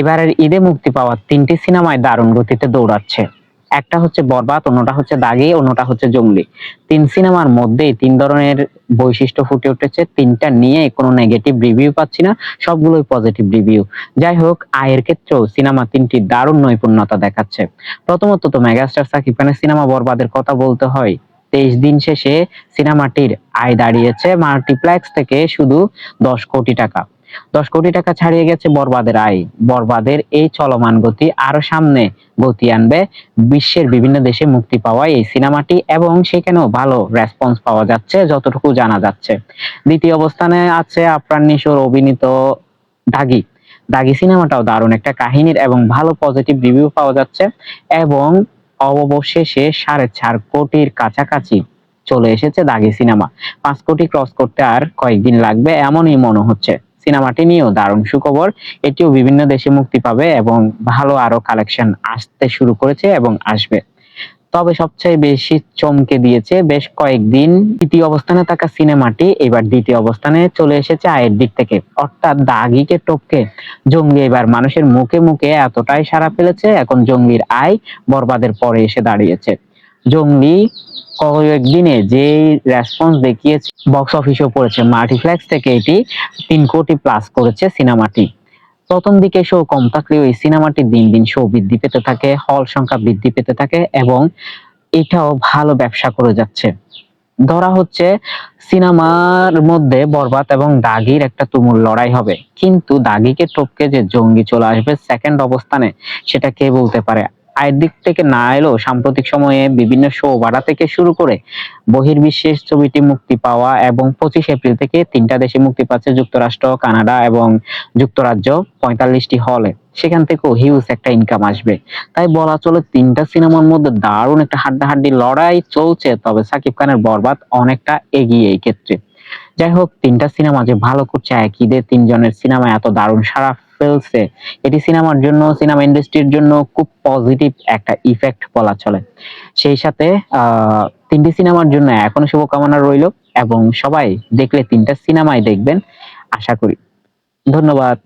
এবারের ঈদে মুক্তি পাওয়া তিনটি সিনেমায় দারুণ গতিতে দৌড়াচ্ছে। একটা হচ্ছে বরবাদ, অন্যটা হচ্ছে দাগি, অন্যটা হচ্ছে জঙ্গলি। তিন সিনেমার মধ্যেই তিন ধরনের বৈশিষ্ট্য ফুটে উঠেছে। তিনটা নিয়ে কোনো নেগেটিভ রিভিউ পাচ্ছি না, সবগুলোই পজিটিভ রিভিউ যাই হোক, আয়ের ক্ষেত্রেও সিনেমা তিনটি দারুণ নৈপুণ্যতা দেখাচ্ছে। প্রথমত তো মেগাস্টার সাকিব খানের সিনেমা বরবাদের কথা বলতে হয়। তেইশ দিন শেষে সিনেমাটির আয় দাঁড়িয়েছে মাল্টিপ্লেক্স থেকে শুধু দশ কোটি টাকা। দশ কোটি টাকা ছাড়িয়ে গেছে বরবাদের আয়। বরবাদের এই চলমান গতি আরও সামনে গতি আনবে বিশ্বের বিভিন্ন দেশে মুক্তি পাওয়া এই সিনেমাটি এবং সেখানেও ভালো রেসপন্স পাওয়া যাচ্ছে যতটুকু জানা যাচ্ছে। দ্বিতীয় অবস্থানে আছে আফরান নিশোর অভিনীত দাগি। দাগি সিনেমাটাও দারুণ একটা কাহিনীর এবং ভালো পজিটিভ রিভিউ পাওয়া যাচ্ছে এবং অবশেষে সাড়ে চার কোটির কাছাকাছি চলে এসেছে দাগি সিনেমা। পাঁচ কোটি ক্রস করতে আর কয়েকদিন লাগবে এমনই মনে হচ্ছে। সিনেমাটি নিয়েও দারুণ সুখবর। এটিও বিভিন্ন দেশে মুক্তি পাবে এবং ভালো আরও কালেকশন আসতে শুরু করেছে এবং আসবে। তবে সবচেয়ে বেশি চমকে দিয়েছে বেশ কয়েকদিন তৃতীয় অবস্থানে থাকা সিনেমাটি। এবার দ্বিতীয় অবস্থানে চলে এসেছে আয়ের দিক থেকে। অর্থাৎ দাগিকে টপকে। জঙ্গি এবার মানুষের মুখে মুখে এতটাই সারা ফেলেছে। এখন জঙ্গির আয় বরবাদের পরে এসে দাঁড়িয়েছে। জঙ্গলি কয়েকদিনে যে রেসপন্স দেখিয়েছে বক্স অফিসেও পড়েছে। মাল্টিপ্লেক্স থেকে এটি তিন কোটি প্লাস করেছে সিনেমাটি প্রথম দিকে শো কম থাকলেও এই সিনেমাটি দিন দিন শো বৃদ্ধি পেতে থাকে হল সংখ্যা বৃদ্ধি পেতে থাকে এবং এটাও ভালো ব্যবসা করে যাচ্ছে। ধরা হচ্ছে সিনেমার মধ্যে বরবাদ এবং দাগির একটা তুমুল লড়াই হবে। কিন্তু দাগিকে টপকে যে জঙ্গি চলে আসবে সেকেন্ড অবস্থানে, সেটা কে বলতে পারে? আয়ের দিক থেকে না এলেও সাম্প্রতিক সময়ে বিভিন্ন শো বাড়া থেকে শুরু করে বহির্বিশ্বের ছবিটি মুক্তি পাওয়া এবং পঁচিশ এপ্রিল থেকে তিনটা দেশে মুক্তি পাচ্ছে যুক্তরাষ্ট্র, কানাডা এবং যুক্তরাজ্য পঁয়তাল্লিশটি হলে। সেখান থেকেও হিউজ একটা ইনকাম আসবে। তাই বলা চলে তিনটা সিনেমার মধ্যে দারুণ একটা হাড্ডাহাড্ডি লড়াই চলছে, তবে সাকিব খানের বরবাদ অনেকটা এগিয়ে এই ক্ষেত্রে। যাই হোক তিনটা সিনেমা যে ভালো করছে একইদের তিনজনের সিনেমা এত দারুণ, সারা ফেলছে। এটি সিনেমার জন্য, সিনেমা ইন্ডাস্ট্রির জন্য খুব পজিটিভ একটা ইফেক্ট বলা চলে। সেই সাথে তিনটি সিনেমার জন্য এখনও শুভকামনা রইল, এবং সবাই দেখলে তিনটা সিনেমাই দেখবেন, আশা করি। ধন্যবাদ।